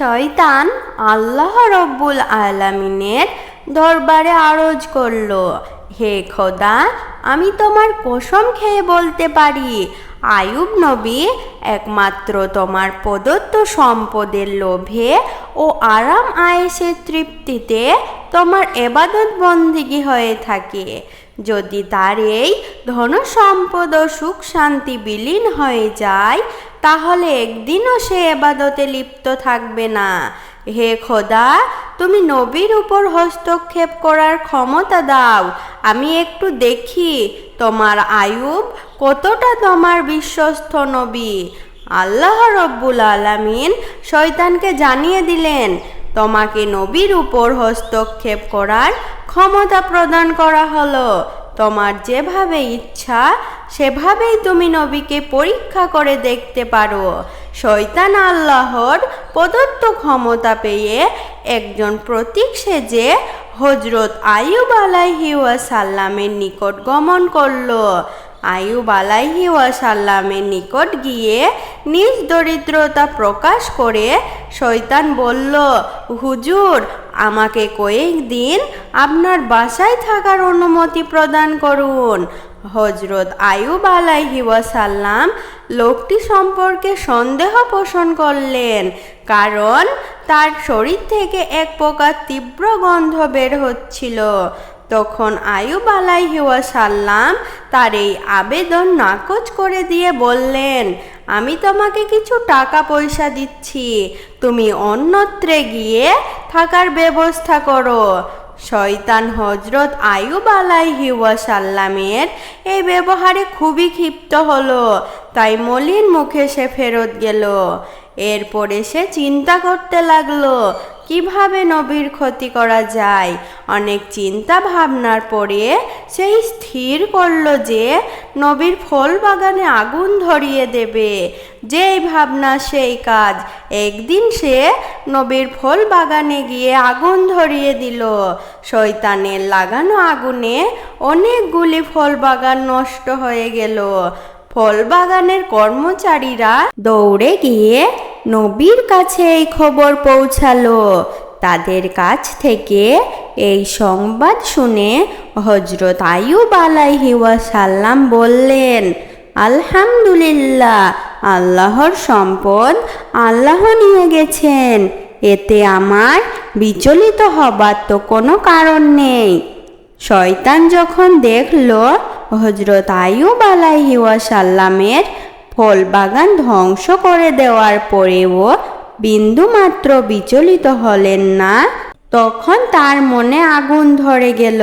শয়তান আল্লাহ রব্বুল আলামিনের দরবারে আরজ করল, হে খোদা, আমি তোমার কসম খেয়ে বলতে পারি, আয়ুব নবী একমাত্র তোমার প্রদত্ত সম্পদের লোভে ও আরাম আয়েসের তৃপ্তিতে তোমার এবাদত বন্দিগি হয়ে থাকে। যদি তার এই ধন সম্পদ ও সুখ শান্তি বিলীন হয়ে যায় তাহলে একদিনও সে এবাদতে লিপ্ত থাকবে না। হে খোদা, তুমি নবীর উপর হস্তক্ষেপ করার ক্ষমতা দাও। আমি একটু দেখি তোমার আয়ুব কতটা তোমার বিশ্বস্ত নবী। আল্লাহ রব্বুল আলামিন শয়তানকে জানিয়ে দিলেন, তোমাকে নবীর উপর হস্তক্ষেপ করার ক্ষমতা প্রদান করা হলো। তোমার যেভাবে ইচ্ছা, সেভাবেই তুমি নবীকে পরীক্ষা করে দেখতে পারো। শয়তান আল্লাহর প্রদত্ত ক্ষমতা পেয়ে একজন প্রতীক সেজে হজরত আয়ুব আলাইহি ওয়াসাল্লামের নিকট গমন করল। আয়ুব আলাইহি ওয়াসাল্লামের নিকট গিয়ে নিজ দরিদ্রতা প্রকাশ করে শয়তান বলল, হুজুর, আমাকে কয়েকদিন আপনার বাসায় থাকার অনুমতি প্রদান করুন। হজরত আয়ুব আলাইহি ওয়াসাল্লাম লোকটি সম্পর্কে সন্দেহ পোষণ করলেন, কারণ তার শরীর থেকে এক প্রকার তীব্র গন্ধ বের হচ্ছিল। তখন আয়ুব আলাইহি ওয়াসাল্লাম তার এই আবেদন নাকচ করে দিয়ে বললেন, আমি তোমাকে কিছু টাকা পয়সা দিচ্ছি, তুমি অন্যত্রে গিয়ে থাকার ব্যবস্থা করো। শয়তান হজরত আয়ুব আলাইহি ওয়াসাল্লামের এই ব্যবহারে খুবই ক্ষিপ্ত হলো, তাই মলিন মুখে সে ফেরত গেল। এরপরে সে চিন্তা করতে লাগল, কীভাবে নবীর ক্ষতি করা যায়? অনেক চিন্তা ভাবনার পরে সেই স্থির করল যে, নবীর ফল বাগানে আগুন ধরিয়ে দেবে। যেই ভাবনা, সেই কাজ। একদিন সে নবীর ফল বাগানে গিয়ে আগুন ধরিয়ে দিল। শয়তানের লাগানো আগুনে অনেকগুলি ফল বাগান নষ্ট হয়ে গেল। ফল বাগানের কর্মচারীরা দৌড়ে গিয়ে নবীর কাছে এই খবর পৌঁছালো। তাদের কাছ থেকে এই সংবাদ শুনে হজরত আয়ুব আলাইহি ওয়াসাল্লাম বললেন, আলহামদুলিল্লাহ, আল্লাহর সম্পদ আল্লাহ নিয়ে গেছেন। এতে আমার বিচলিত হবার তো কোনো কারণ নেই। শয়তান যখন দেখল হজরত আয়ুব আলাইহি ওয়াসাল্লামের ফল বাগান ধ্বংস করে দেওয়ার পরেও বিন্দুমাত্র বিচলিত হলেন না, তখন তার মনে আগুন ধরে গেল।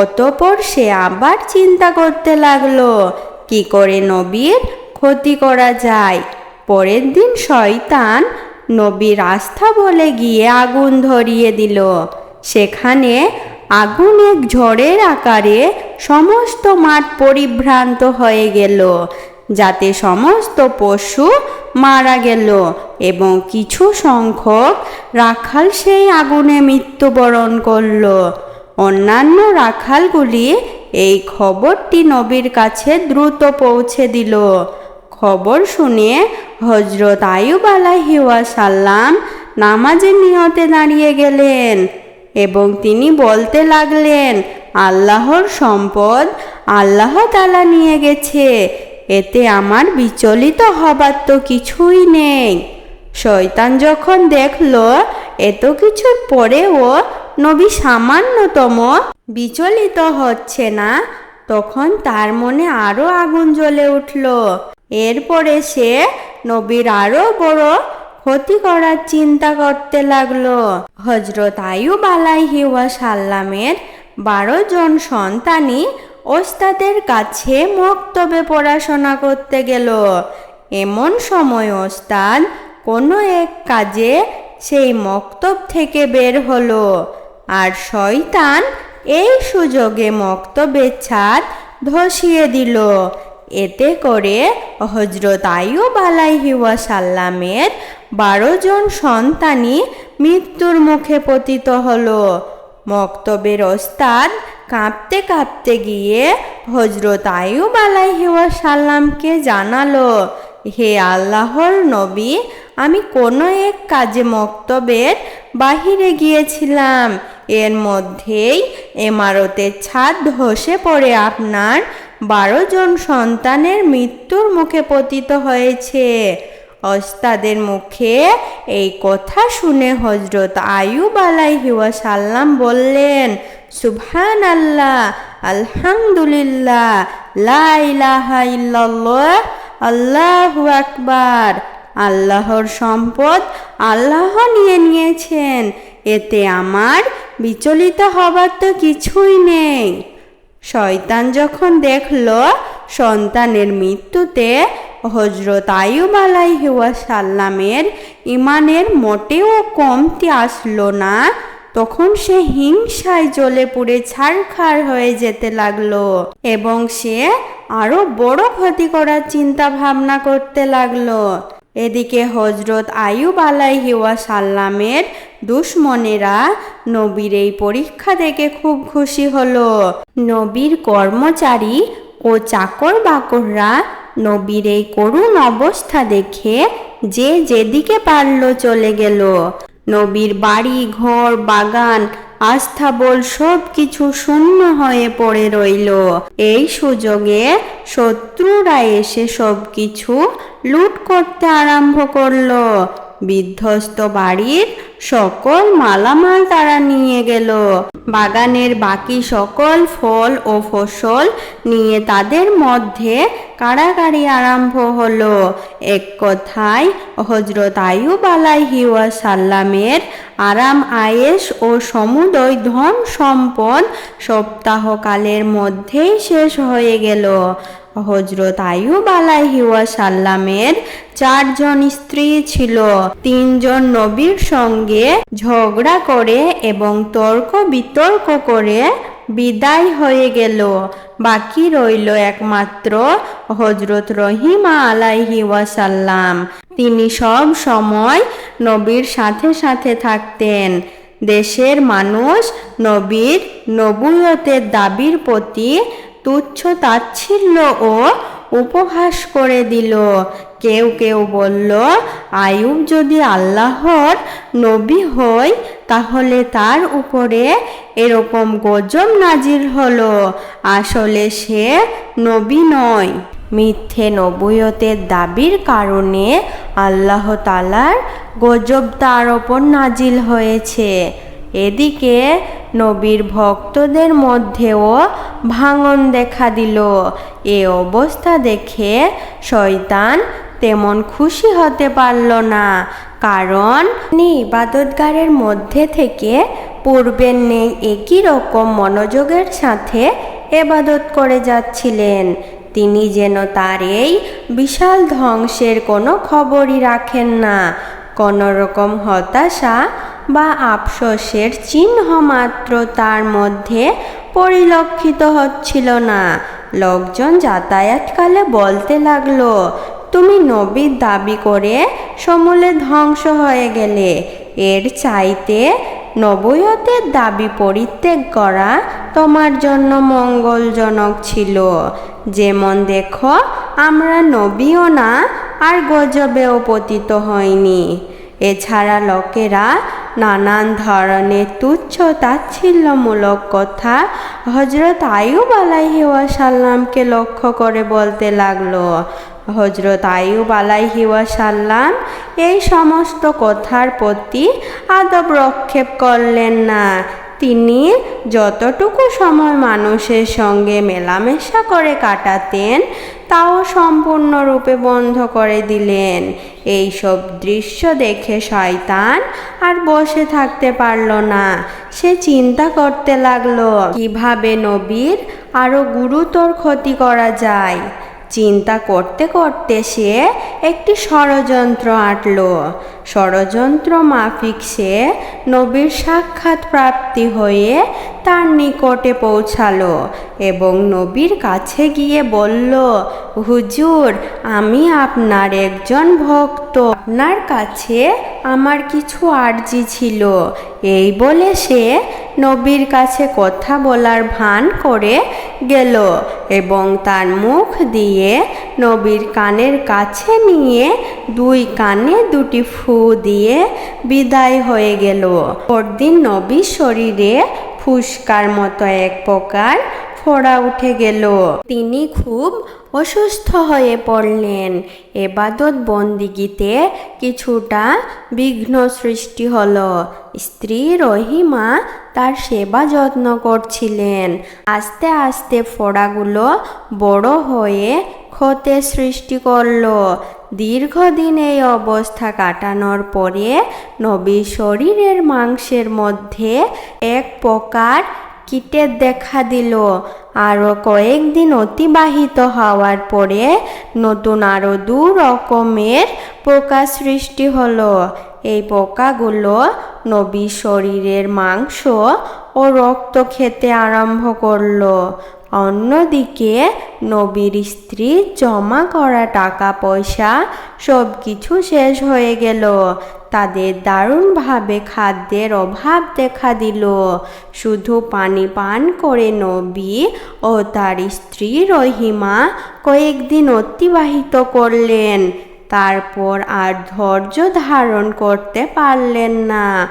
অতপর সে আবার চিন্তা করতে লাগল, কি করে নবীর ক্ষতি করা যায়? পরের দিন শয়তান নবীর আস্থা বলে গিয়ে আগুন ধরিয়ে দিল। সেখানে আগুন এক ঝড়ের আকারে সমস্ত মাঠ পরিভ্রান্ত হয়ে গেল, যাতে সমস্ত পশু মারা গেল এবং কিছু সংখ্যক রাখাল সেই আগুনে মৃত্যুবরণ করল। অন্যান্য রাখালগুলি এই খবরটি নবীর কাছে দ্রুত পৌঁছে দিল। খবর শুনে হজরত আয়ুব আলাহি ওয়াসাল্লাম নামাজের নিয়তে দাঁড়িয়ে গেলেন। এবং তিনি বলতে লাগলেন, আল্লাহর সম্পদ আল্লাহ তালা নিয়ে গেছে, এতে আমার বিচলিত হবার তো কিছুই নেই। শয়তান যখন দেখল, এত কিছুর পরেও নবী সামান্যতম বিচলিত হচ্ছে না, তখন তার মনে আরও আগুন জ্বলে উঠল। এরপরে সে নবীর আরও বড় ক্ষতি করার চিন্তা করতে লাগল। হজরত আয়ুব আলাইহি ওয়াসাল্লামের বারো জন সন্তানই ওস্তাদের কাছে মক্তবে পড়াশোনা করতে গেল। এমন সময় ওস্তাদ কোনো এক কাজে সেই মক্তব থেকে বের হলো আর শয়তান এই সুযোগে মক্তবের ছাদ ধসিয়ে দিল। এতে করে হজরত আয়ুব আলাইহি ওয়াসাল্লামের বারো জন সন্তানই মৃত্যুর মুখে পতিত হলো। মক্তবের ওস্তাদ কাঁপতে কাঁপতে গিয়ে হজরত আয়ুব আলাইহি ওয়াসাল্লামকে জানালো, হে আল্লাহর নবী, আমি কোনো এক কাজে মক্তবের বাহিরে গিয়েছিলাম। এর মধ্যেই এমারতের ছাদ ধসে পড়ে আপনার বারো জন সন্তানের মৃত্যুর মুখে পতিত হয়েছে। ওস্তাদের মুখে এই কথা শুনে হজরত আয়ুব ওয়াসাল্লাম বললেন সুবহান আল্লাহ আলহামদুলিল্লাহ, লা ইলাহা ইল্লাল্লাহ, আল্লাহু আকবার। আল্লাহর সম্পদ আল্লাহ নিয়ে নিয়েছেন। এতে আমার বিচলিত হবার তো কিছুই নেই। শয়তান যখন দেখল, সন্তানের মৃত্যুতে হজরত আয়ুব আলাইহাসাল্লামের ইমানের মোটেও কমতি আসলো না, তখন সে হিংসায় জ্বলে পুড়ে ছাড়খাড় হয়ে যেতে লাগল এবং সে আরও বড় ক্ষতি করার চিন্তা ভাবনা করতে লাগল। এদিকে হজরত আয়ুব আলাইহি ওয়াসাল্লামের দুশ্মনেরা নবীর এই পরীক্ষা দেখে খুব খুশি হলো। নবীর কর্মচারী ও চাকর বাকররা নবীর এই করুণ অবস্থা দেখে যে যেদিকে পারল চলে গেল। নবীর বাড়ি, ঘর, বাগান আস্থাবল সব কিছু শূন্য হয়ে পড়ে রইল। এই সুযোগে শত্রুরা এসে সব কিছু লুট করতে আরম্ভ করল। বিধ্বস্ত বাড়ির সকল মালামাল তারা নিয়ে গেল। বাগানের বাকি সকল ফল ও ফসল নিয়ে তাদের মধ্যে কাড়াকাড়ি আরম্ভ হলো। এক কথায় হজরত আয়ুব আলাইহি সাল্লামের আরাম আয়েস ও সমুদয় ধন সম্পদ সপ্তাহকালের মধ্যেই শেষ হয়ে গেল। হজরত আয়ুব আলাইহি সাল্লামের চারজন স্ত্রী ছিল। তিনজন নবীর সঙ্গে ঝগড়া করে এবং তর্ক বিতর্ক করে বিদায় হয়ে গেল। বাকি রইল একমাত্র হজরত রহিমা আলাইহি ওয়াসাল্লাম। তিনি সব সময় নবীর সাথে সাথে থাকতেন। দেশের মানুষ নবীর নবুয়তের দাবির প্রতি তুচ্ছ তাচ্ছিল্য ও উপহাস করে দিল। কেউ কেউ বলল আয়ুব যদি আল্লাহর নবী হয় তাহলে তার উপরে এরকম গজব নাজির হলো। আসলে সে নবী নয়। মিথ্যে নবুয়তের দাবির কারণে আল্লাহ তালার গজব তার ওপর নাজিল হয়েছে। এদিকে নবীর ভক্তদের মধ্যেও ভাঙন দেখা দিল। এ অবস্থা দেখে শয়তান তেমন খুশি হতে পারল না। কারণ ইবাদতগারের মধ্যে থেকে পূর্বের নেই একই রকম মনোযোগের সাথে এবাদত করে যাচ্ছিলেন। তিনি যেন তার এই বিশাল ধ্বংসের কোনো খবরই রাখেন না। কোনো রকম হতাশা বা আফসোসের চিহ্ন মাত্র তার মধ্যে পরিলক্ষিত হচ্ছিল না। লোকজন যাতায়াতকালে বলতে লাগল, তুমি নবীর দাবি করে সমূলে ধ্বংস হয়ে গেলে, এর চাইতে নবয়তের দাবি পরিত্যাগ করা তোমার জন্য মঙ্গলজনক ছিল। যেমন দেখো, আমরা নবীও না, আর গজবেও পতিত হয়নি এছাড়া লোকেরা নানান ধরনের তুচ্ছ তাচ্ছিল্যমূলক কথা হজরত আয়ুব আলাইহি ওয়াসাল্লামকে লক্ষ্য করে বলতে লাগল হজরত আয়ুব আলাইহি ওয়াসাল্লাম, এই সমস্ত কথার প্রতি আদব রক্ষেপ করলেন না। তিনি যতটুকু সময় মানুষের সঙ্গে মেলামেশা করে কাটাতেন, তাও সম্পূর্ণরূপে বন্ধ করে দিলেন। এই সব দৃশ্য দেখে শয়তান আর বসে থাকতে পারল না। সে চিন্তা করতে লাগল, কীভাবে নবীর আরও গুরুতর ক্ষতি করা যায়? চিন্তা করতে করতে সে একটি ষড়যন্ত্র আঁটল। ষড়যন্ত্র মাফিক সে নবীর সাক্ষাৎ প্রাপ্তি হয়ে তার নিকটে পৌঁছালো এবং নবীর কাছে গিয়ে বলল, হুজুর, আমি আপনার একজন ভক্ত। আপনার কাছে আমার কিছু আর্জি ছিল। এই বলে সে নবীর কাছে কথা বলার ভান করে গেল এবং তার মুখ দিয়ে নবীর কানের কাছে নিয়ে দুই কানে দুটি ফু দিয়ে বিদায় হয়ে গেল। পরদিন নবীর শরীরে ফুসকার মতো এক প্রকার ফোড়া উঠে গেল। তিনি খুব অসুস্থ হয়ে পড়লেন। এবাদত বন্দিগিতে কিছুটা বিঘ্ন সৃষ্টি হল। স্ত্রী রহিমা তার সেবা যত্ন করছিলেন। আস্তে আস্তে ফোড়াগুলো বড় হয়ে ক্ষতে সৃষ্টি করল। দীর্ঘদিন এই অবস্থা কাটানোর পরে নবী শরীরের মাংসের মধ্যে এক প্রকার কীটের দেখা দিল। আরও কয়েকদিন অতিবাহিত হওয়ার পরে নতুন আরও দু রকমের পোকা সৃষ্টি হলো। এই পোকাগুলো নবী শরীরের মাংস ও রক্ত খেতে আরম্ভ করল। অন্যদিকে নবীর স্ত্রী জমা করা টাকা পয়সা সব কিছু শেষ হয়ে গেল। তাদের দারুণভাবে খাদ্যের অভাব দেখা দিল। শুধু পানি পান করে নবী ও তার স্ত্রী রহিমা কয়েকদিন অতিবাহিত করলেন। তারপর আর ধৈর্য ধারণ করতে পারলেন না।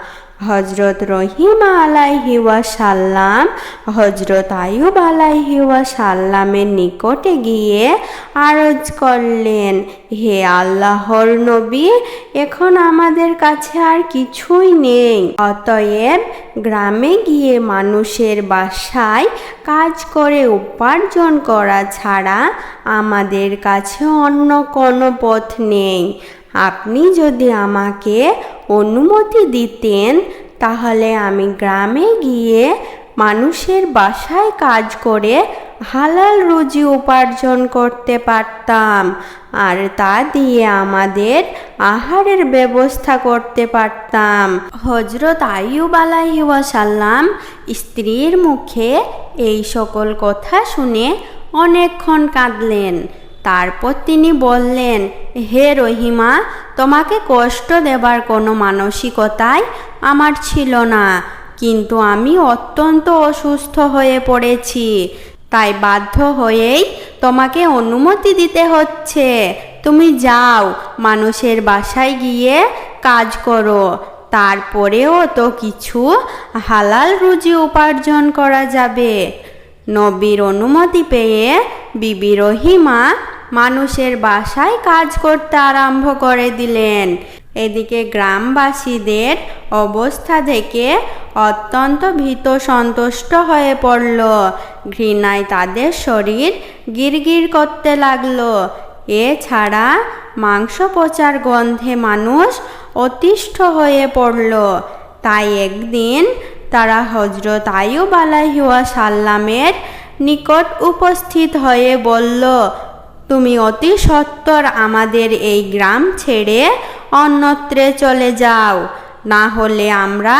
হজরত রহিমা আলাইহি ওয়াসাল্লাম, হজরত আয়ুব আলাইহি ওয়াসাল্লামের নিকটে গিয়ে আরজ করলেন, হে আল্লাহর নবী, এখন আমাদের কাছে আর কিছুই নেই। অতএব গ্রামে গিয়ে মানুষের বাসায় কাজ করে উপার্জন করা ছাড়া আমাদের কাছে অন্য কোনো পথ নেই। আপনি যদি আমাকে অনুমতি দিতেন, তাহলে আমি গ্রামে গিয়ে মানুষের বাসায় কাজ করে হালাল রুজি উপার্জন করতে পারতাম আর তা দিয়ে আমাদের আহারের ব্যবস্থা করতে পারতাম। হজরত আইয়ুব আলাইহি ওয়াসাল্লাম স্ত্রীর মুখে এই সকল কথা শুনে অনেকক্ষণ কাঁদলেন। তারপর তিনি বললেন হে রহিমা, তোমাকে কষ্ট দেবার কোনো মানসিকতাই আমার ছিল না, কিন্তু আমি অত্যন্ত অসুস্থ হয়ে পড়েছি। তাই বাধ্য হয়েই তোমাকে অনুমতি দিতে হচ্ছে। তুমি যাও, মানুষের বাসায় গিয়ে কাজ করো। তারপরেও তো কিছু হালাল রুজি উপার্জন করা যাবে। নবীর অনুমতি পেয়ে বিবি রহিমা মানুষের বাসায় কাজ করতে আরম্ভ করে দিলেন। এদিকে গ্রামবাসীদের অবস্থা দেখে অত্যন্ত ভীত সন্তুষ্ট হয়ে পড়ল। ঘৃণায় তাদের শরীর গিরগির করতে লাগল। এছাড়া মাংস পচার গন্ধে মানুষ অতিষ্ঠ হয়ে পড়ল। তাই একদিন তারা হজরত আয়ুব আলাহিওয়া সাল্লামের নিকট উপস্থিত হয়ে বলল তুমি অতি সত্বর আমাদের এই গ্রাম ছেড়ে অন্যত্রে চলে যাও। না হলে আমরা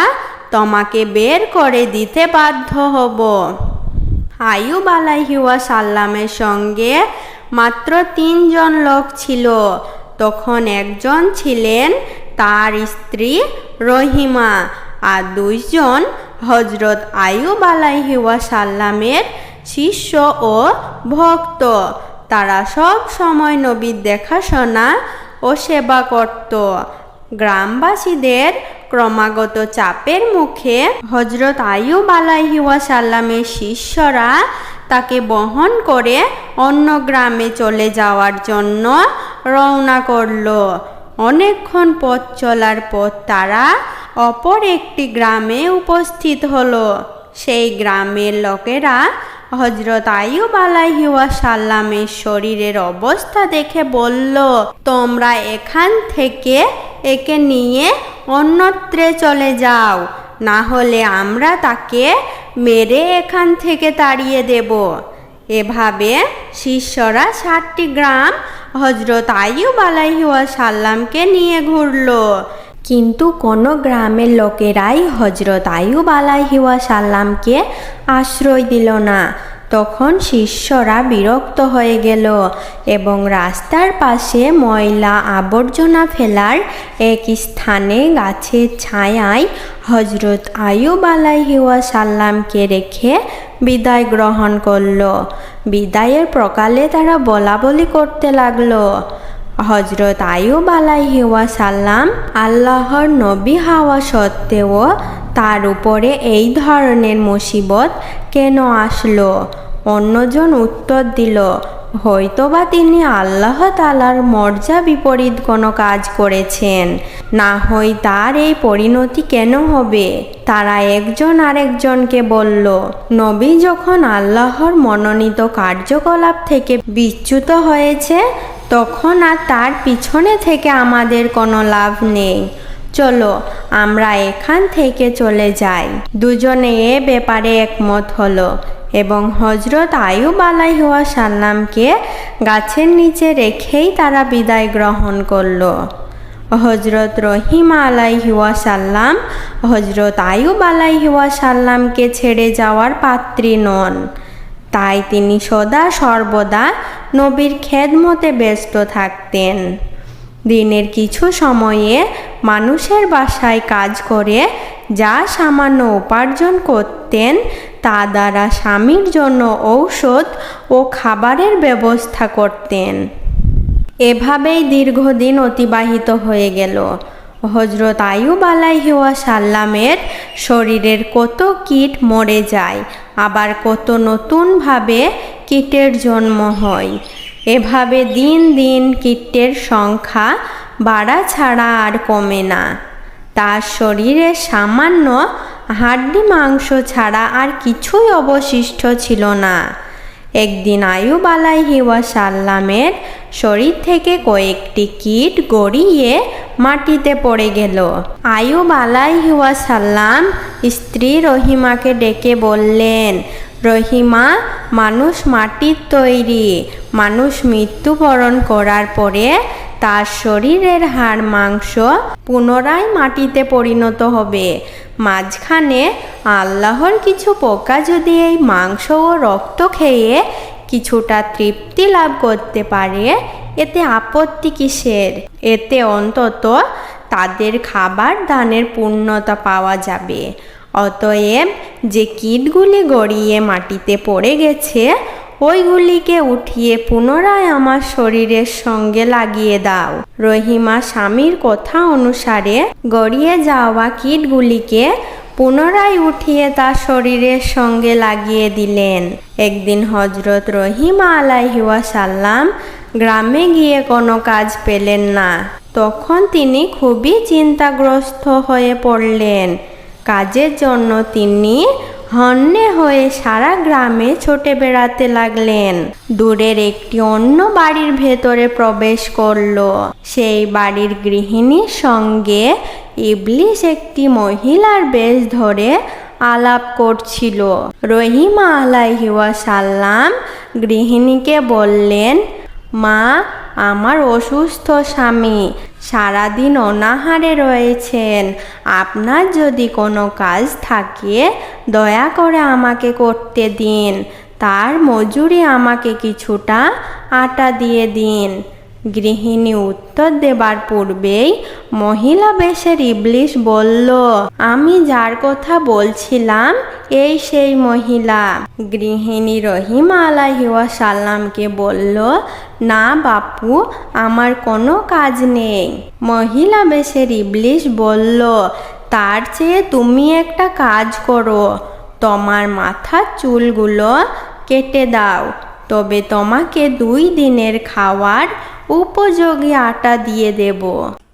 তোমাকে বের করে দিতে বাধ্য হব। আয়ুব আলাহিওয়া সাল্লামের সঙ্গে মাত্র তিনজন লোক ছিল। তখন একজন ছিলেন তার স্ত্রী রহিমা আর দুইজন হজরত আয়ুব আলাইহিওয়া সাল্লামের শিষ্য ও ভক্ত। তারা সব সময় নবীর দেখাশোনা ও সেবা করত। গ্রামবাসীদের ক্রমাগত চাপের মুখে হজরত আয়ুব আলাইহিওয়া সাল্লামের শিষ্যরা তাকে বহন করে অন্য গ্রামে চলে যাওয়ার জন্য রওনা করল। অনেকক্ষণ পথ চলার পর তারা অপর একটি গ্রামে উপস্থিত হলো। সেই গ্রামের লোকেরা হজরত আয়ুব আলাহিওয়া সাল্লামের শরীরের অবস্থা দেখে বলল, তোমরা এখান থেকে একে নিয়ে অন্যত্রে চলে যাও, না হলে আমরা তাকে মেরে এখান থেকে তাড়িয়ে দেব। এভাবে শিষ্যরা ষাটটি গ্রাম হজরত আইয়ুব আলাইহিওয়া সাল্লামকে নিয়ে ঘুরল। কিন্তু কোনো গ্রামের লোকেরাই হজরত আইয়ুব আলাইহিওয়া সাল্লামকে আশ্রয় দিল না। তখন শিষ্যরা বিরক্ত হয়ে গেল এবং রাস্তার পাশে ময়লা আবর্জনা ফেলার এক স্থানে গাছের ছায়ায় হজরত আয়ুব আলাইহিওয়া সাল্লামকে রেখে বিদায় গ্রহণ করল। বিদায়ের প্রকালে তারা বলা বলি করতে লাগল। হজরত আয়ুব আলাইহিওয়া সাল্লাম আল্লাহর নবী হাওয়া সত্ত্বেও তার উপরে এই ধরনের মুসিবত কেন আসলো? অন্যজন উত্তর দিল, হয়তোবা তিনি আল্লাহ তালার মর্যা বিপরীত কোনো কাজ করেছেন। না হয় তার এই পরিণতি কেন হবে? তারা একজন আরেকজনকে বলল, নবী যখন আল্লাহর মনোনীত কার্যকলাপ থেকে বিচ্যুত হয়েছে তখন আর তার পিছনে থেকে আমাদের কোনো লাভ নেই। চলো, আমরা এখান থেকে চলে যাই। দুজনে এ ব্যাপারে একমত হলো এবং হজরত আয়ুব আলাইহুয়া সাল্লামকে গাছের নিচে রেখেই তারা বিদায় গ্রহণ করল। হজরত রহিমা আলাইহুয়া সাল্লাম হজরত আয়ুব আলাইহুয়া সাল্লামকে ছেড়ে যাওয়ার পাত্রী নন। তাই তিনি সদা সর্বদা নবীর খেদমতে ব্যস্ত থাকতেন। দিনের কিছু সময়ে মানুষের বাসায় কাজ করে যা সামান্য উপার্জন করতেন, তা দ্বারা স্বামীর জন্য ঔষধ ও খাবারের ব্যবস্থা করতেন। এভাবেই দীর্ঘদিন অতিবাহিত হয়ে গেল। হজরত আয়ুব আলাইহিওয়া সাল্লামের শরীরের কত কীট মরে যায় আবার কত নতুনভাবে কীটের জন্ম হয়। এভাবে দিন দিন কীটের সংখ্যা বাড়া ছাড়া আর কমে না। তার শরীরে সামান্য হাড্ডি মাংস ছাড়া আর কিছুই অবশিষ্ট ছিল না। একদিন আয়ুব আলাইহিওয়া সাল্লামের শরীর থেকে কয়েকটি কীট গড়িয়ে মাটিতে পড়ে গেল। আয়ুব আলাইহিওয়া সাল্লাম স্ত্রী রহিমাকে ডেকে বললেন, রহিমা, মানুষ মাটির তৈরি। মানুষ মৃত্যুবরণ করার পরে তার শরীরের হাড় মাংস পুনরায় মাটিতে পরিণত হবে। মাঝখানে আল্লাহর কিছু পোকা যদি এই মাংস ও রক্ত খেয়ে কিছুটা তৃপ্তি লাভ করতে পারে, এতে আপত্তি কিসের? এতে অন্তত তাদের খাবার দানের পূর্ণতা পাওয়া যাবে। অতএব যে কীটগুলি গড়িয়ে মাটিতে পড়ে গেছে ওইগুলিকে উঠিয়ে পুনরায় আমার শরীরের সঙ্গে লাগিয়ে দাও। রহিমা স্বামীর কথা অনুসারে গড়িয়ে যাওয়া কীটগুলিকে পুনরায় উঠিয়ে তার শরীরের সঙ্গে লাগিয়ে দিলেন। একদিন হজরত রহিমা আলাইহিওয়া সাল্লাম গ্রামে গিয়ে কোনো কাজ পেলেন না। তখন তিনি খুবই চিন্তাগ্রস্ত হয়ে পড়লেন। কাজের জন্য তিনি হন্যে হয়ে সারা গ্রামে ছোটে বেড়াতে লাগলেন। দূরের একটি অন্য বাড়ির ভেতরে প্রবেশ করল। সেই বাড়ির গৃহিণীর সঙ্গে ইবলিশ একটি মহিলার বেশ ধরে আলাপ করছিল। রহিমা আলাইহিওয়া সাল্লাম গৃহিণীকে বললেন মা, আমার অসুস্থ স্বামী, সারাদিন অনাহারে রয়েছেন। আপনার যদি কোনো কাজ থাকে, দয়া করে আমাকে করতে দিন। তার মজুরি আমাকে কিছুটা আটা দিয়ে দিন। গৃহিণী উত্তর দেবার পূর্বেই মহিলা বেশের ইবলিশ বলল, আমি যার কথা বলছিলাম, এই সেই মহিলা। গৃহিণী রহিমা আলাহিওয়া সাল্লামকে বলল, না বাপু, আমার কোনো কাজ নেই। মহিলা বেশের ইবলিশ বলল, তার চেয়ে তুমি একটা কাজ করো। তোমার মাথার চুলগুলো কেটে দাও। তবে তোমাকে দুই দিনের খাওয়ার উপযোগী আটা দিয়ে দেব।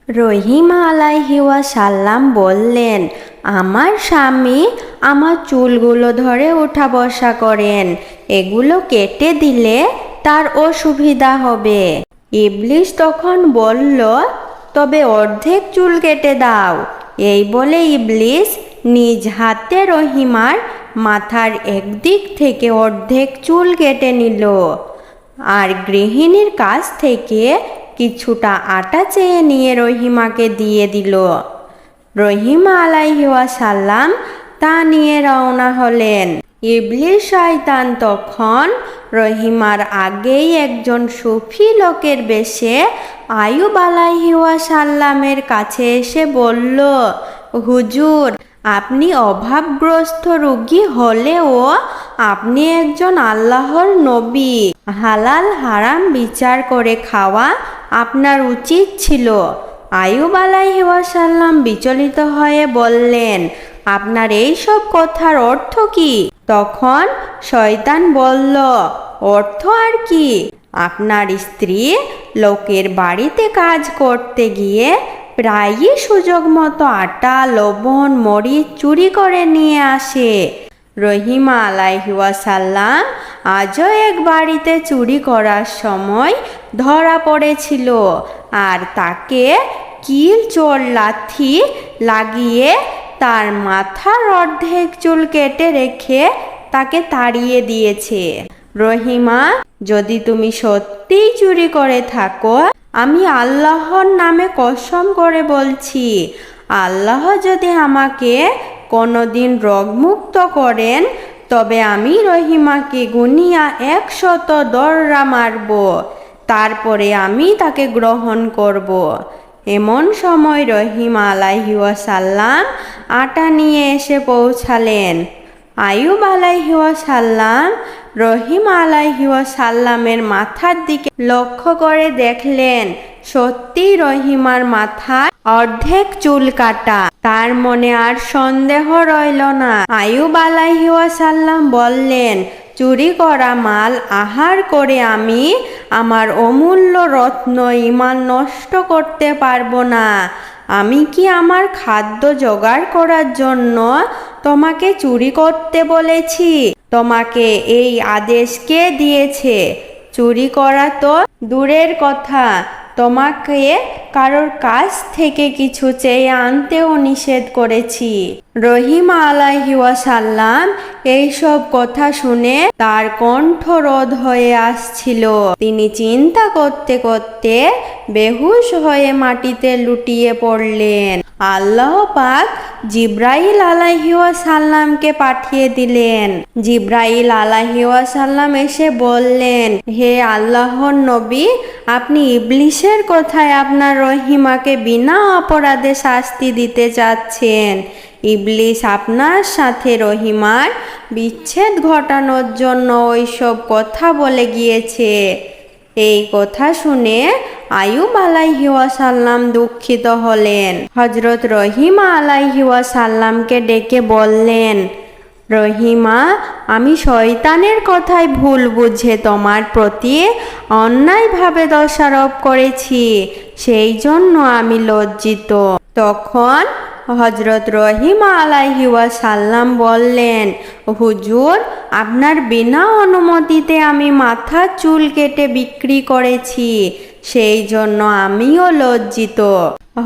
রহিমা আলাইহিওয়া সাল্লাম বললেন, আমার স্বামী আমার চুলগুলো ধরে ওঠা বসা করেন। এগুলো কেটে দিলে তার অসুবিধা হবে। ইবলিশ তখন বলল, তবে অর্ধেক চুল কেটে দাও। এই বলে ইবলিশ নিজ হাতে রহিমার মাথার একদিক থেকে অর্ধেক চুল কেটে নিল। আর গৃহিণীর কাছ থেকে কিছুটা আটা চেয়ে নিয়ে রহিমাকে দিয়ে দিল। রহিমা আলাইহিওয়া সাল্লাম তা নিয়ে রওনা হলেন। ইবলিশ শয়তান তখন রহিমার আগেই একজন সুফি লোকের বেশে আয়ুব আলাইহি ওয়াসাল্লামের কাছে এসে বলল, হুজুর আপনি অভাবগ্রস্ত রোগী হলেও আপনি একজন আল্লাহর নবী। হালাল হারাম বিচার করে খাওয়া আপনার উচিত ছিল। আয়ুব আলাইহি ওয়াসাল্লাম বিচলিত হয়ে বললেন, আপনার এই সব কথার অর্থ কি? তখন শয়তান বলল, অর্থ আর কি? আপনার স্ত্রী লোকের বাড়িতে কাজ করতে গিয়ে প্রায়ই সুযোগ মতো আটা, লবণ, মরিচ চুরি করে নিয়ে আসে। রহিমা আলাইহি ওয়াসাল্লাম আজও এক বাড়িতে চুরি করার সময় ধরা পড়েছিল আর তাকে কিল চোর লাথি লাগিয়ে তার মাথার অর্ধেক চুল কেটে রেখে তাকে তাড়িয়ে দিয়েছে। রহিমা, যদি তুমি সত্যিই চুরি করে থাকো আমি আল্লাহর নামে কসম করে বলছি, আল্লাহ যদি আমাকে কোনোদিন রোগমুক্ত করেন, তবে আমি রহিমাকে গুনিয়া একশত দররা মারব, তারপরে আমি তাকে গ্রহণ করব। এমন সময় রহিমা আলাইহি ওয়াসাল্লাম আটা নিয়ে এসে পৌঁছালেন। আয়ুব আলাইহি ওয়াসাল্লাম, রহিম আলাইহি ওয়াসাল্লামের মাথার দিকে লক্ষ্য করে দেখলেন সত্যি রহিমার মাথায় অর্ধেক চুল কাটা। তার মনে আর সন্দেহ রইল না। আয়ুব আলাইহি ওয়াসাল্লাম বললেন, চুরি করা মাল আহার করে আমি আমার অমূল্য রত্ন ইমান নষ্ট করতে পারব না। আমি কি আমার খাদ্য জোগাড় করার জন্য তোমাকে চুরি করতে বলেছি? তোমাকে এই আদেশ কে দিয়েছে? চুরি করা তো দূরের কথা। তোমাকে কারোর কাছ থেকে কিছু চেয়ে আনতেও নিষেধ করেছি। রহিমা আলাইহি ওয়াসাল্লাম এইসব কথা শুনে তার কণ্ঠ রোধ হয়ে আসছিল। তিনি চিন্তা করতে করতে বেহুশ হয়ে মাটিতে লুটিয়ে পড়লেন। আল্লাহ পাক জিব্রাইল আলাইহি ওয়াসাল্লামকে পাঠিয়ে দিলেন। জিব্রাইল আলাইহি ওয়াসাল্লাম এসে বললেন, হে আল্লাহর নবী, আপনি ইবলিশের কথায় আপনার রহিমাকে বিনা অপরাধে শাস্তি দিতে চাচ্ছেন ইবলিশ আপনার সাথে রহিমার বিচ্ছেদ ঘটানোর জন্য ওইসব কথা বলে গিয়েছে। এই কথা শুনে আয়ুব আলাইহি ওয়াসাল্লাম দুঃখিত হলেন। হজরত রহিমা আলাইহি ওয়াসাল্লামকে ডেকে বললেন, রহিমা, আমি শয়তানের কথায় ভুল বুঝে তোমার প্রতি অন্যায়ভাবে দোষারোপ করেছি, সেই জন্য আমি লজ্জিত। তখন হজরত রহিমা আলাইহি ওয়াসাল্লাম বললেন, হুজুর, আপনার বিনা অনুমতিতে আমি মাথার চুল কেটে বিক্রি করেছি, সেই জন্য আমিও লজ্জিত।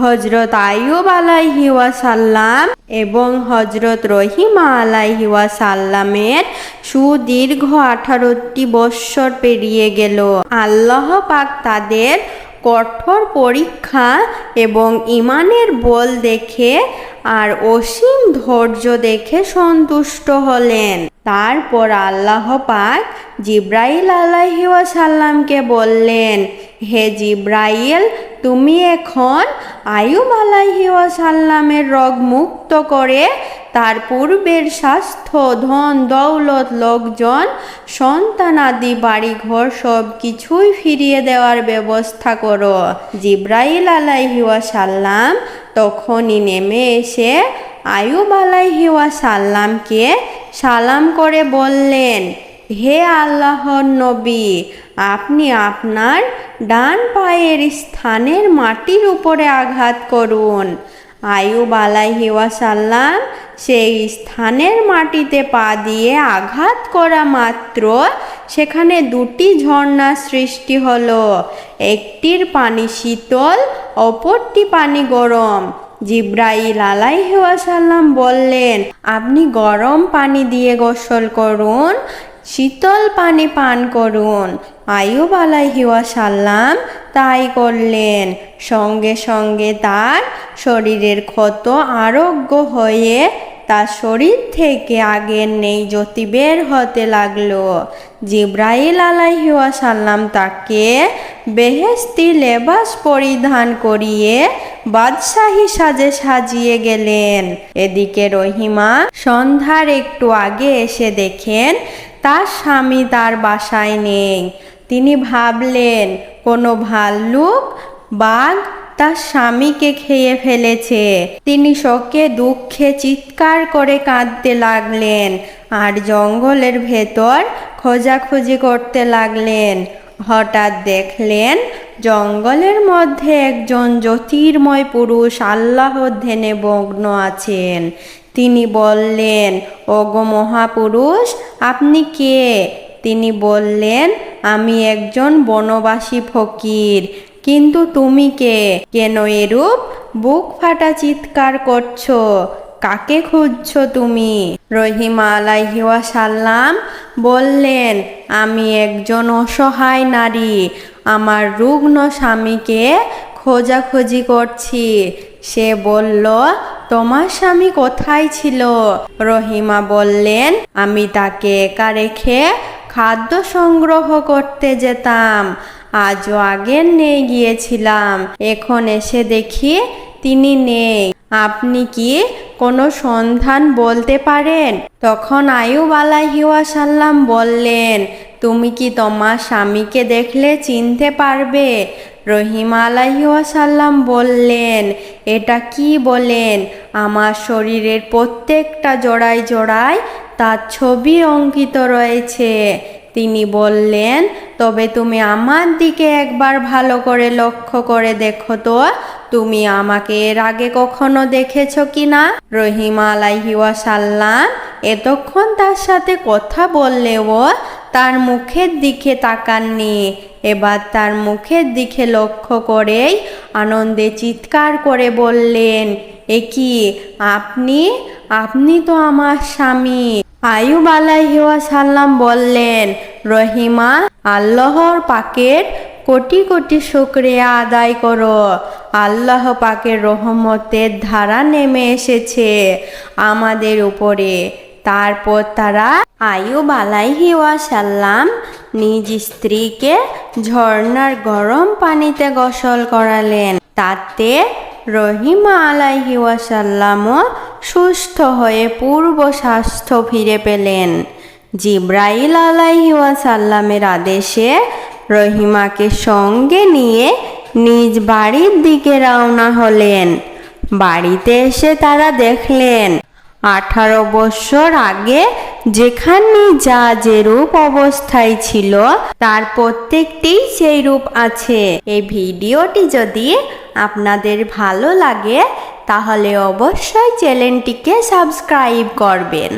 হজরত আয়ুব আলাইহি ওয়াসাল্লাম এবং হজরত রহিমা আলাইহি ওয়াসাল্লামের সুদীর্ঘ আঠারোটি বৎসর পেরিয়ে গেল। আল্লাহ পাক তাদের কঠোর পরীক্ষা এবং ইমানের বল দেখে আর অসীম ধৈর্য দেখে সন্তুষ্ট হলেন। তারপর আল্লাহ পাক জিব্রাইল আলাইহি ওয়াসাল্লামকে বললেন, হে জিব্রাইল, তুমি এখন আয়ুব আলাইহি ওয়াসাল্লামের রোগ মুক্ত করে তার পূর্বের স্বাস্থ্য, ধন, দৌলত, লোকজন সন্তানাদি বাড়ি ঘর সব কিছুই ফিরিয়ে দেওয়ার ব্যবস্থা করো। জিব্রাইল আলাইহি ওয়াসাল্লাম তখনই নেমে এসে আয়ুব আলাইহি ওয়াসাল্লামকে সালাম করে বললেন, হে আল্লাহর নবী, আপনি আপনার ডান পায়ের স্থানের মাটির উপরে আঘাত করুন। আয়ুব আলাইহি ওয়াসাল্লাম সেই স্থানের মাটিতে পা দিয়ে আঘাত করা মাত্র সেখানে দুটি ঝর্ণা সৃষ্টি হলো। একটির পানি শীতল, অপরটি পানি গরম। জিব্রাইল আলাইহি ওয়াসাল্লাম বললেন, আপনি গরম পানি দিয়ে গোসল করুন, শীতল পানি পান করুন। আয়ুব আলাইহি ওয়াসাল্লাম তাই করলেন। সঙ্গে সঙ্গে তার শরীরের ক্ষত আরোগ্য হয়ে তার শরীর থেকে আগের নেই জ্যোতি বের হতে লাগল। জিব্রাইল আলাইহাসাল্লাম তাকে বেহেস্তি লেবাস পরিধান করিয়ে বাদশাহী সাজে সাজিয়ে গেলেন। এদিকে রহিমা সন্ধ্যার একটু আগে এসে দেখেন, তার স্বামী তার বাসায় নেই। তিনি ভাবলেন, কোনো ভাল্লুক বাঘ তার স্বামীকে খেয়ে ফেলেছে। তিনি শোকে দুঃখে চিৎকার করে কাঁদতে লাগলেন আর জঙ্গলের ভেতর খোঁজাখুঁজি করতে লাগলেন। হঠাৎ দেখলেন জঙ্গলের মধ্যে একজন জ্যোতির্ময় পুরুষ আল্লাহর ধ্যানে মগ্ন আছেন। তিনি বললেন, ওগো মহাপুরুষ, আপনি কে? তিনি বললেন, আমি একজন বনবাসী ফকির, কিন্তু তুমি কে? কেন এরূপ বুক ফাটা চিৎকার করছ? কাকে খুঁজছ তুমি? রহিমা আলাইহাসাল্লাম বললেন, আমি একজন অসহায় নারী। আমার রুগ্ন স্বামীকে খোঁজাখুঁজি করছি। সে বলল, তোমার স্বামী কোথায় ছিল? রহিমা বললেন, আমি তাকে একা রেখে খাদ্য সংগ্রহ করতে যেতাম। আজও আগের নিয়ে গিয়েছিলাম। এখন এসে দেখি তিনি নেই। আপনি কি কোনো সন্ধান বলতে পারেন? তখন আয়ুব আলাহিওয়াসাল্লাম বললেন, তুমি কি তোমার স্বামীকে দেখলে চিনতে পারবে? রহিমা আলাহিওয়াসাল্লাম বললেন, এটা কি বলেন? আমার শরীরের প্রত্যেকটা জোড়ায় জোড়ায় তার ছবি অঙ্কিত রয়েছে। তিনি বললেন, তবে তুমি আমার দিকে একবার ভালো করে লক্ষ্য করে দেখো তো তুমি আমাকে এর আগে কখনো দেখেছ কি না? রহিমা আলাইহিওয়াসাল্লাম এতক্ষণ তার সাথে কথা বললেও তার মুখের দিকে তাকাননি। এবার তার মুখের দিকে লক্ষ্য করেই আনন্দে চিৎকার করে বললেন, এ কি? আপনি? আপনি তো আমার স্বামী। আয়ুব আলাইহাসাল্লাম বললেন, রহিমা, আল্লাহর পাকের কোটি কোটি শুক্রিয়া আদায় করো। আল্লাহ পাকের রহমতের ধারা নেমে এসেছে আমাদের উপরে। তারপর তারা আয়ুব আলাইহি ওয়াসাল্লাম নিজ স্ত্রীকে ঝর্ণার গরম পানিতে গোসল করালেন। তাতে রহিমা আলাইহি ওয়াসাল্লামও সুস্থ হয়ে পূর্ব স্বাস্থ্য ফিরে পেলেন। জিব্রাইল আলাইহি ওয়াসাল্লামের আদেশে রহিমাকে সঙ্গে নিয়ে নিজ বাড়ির দিকে রওনা হলেন। বাড়িতে এসে তারা দেখলেন, আঠারো বৎসর আগে যেখানে যা যে রূপ অবস্থায় ছিল, তার প্রত্যেকটি সেই রূপ আছে। এই ভিডিওটি যদি আপনাদের ভালো লাগে, তাহলে অবশ্যই চ্যানেলটিকে সাবস্ক্রাইব করবেন।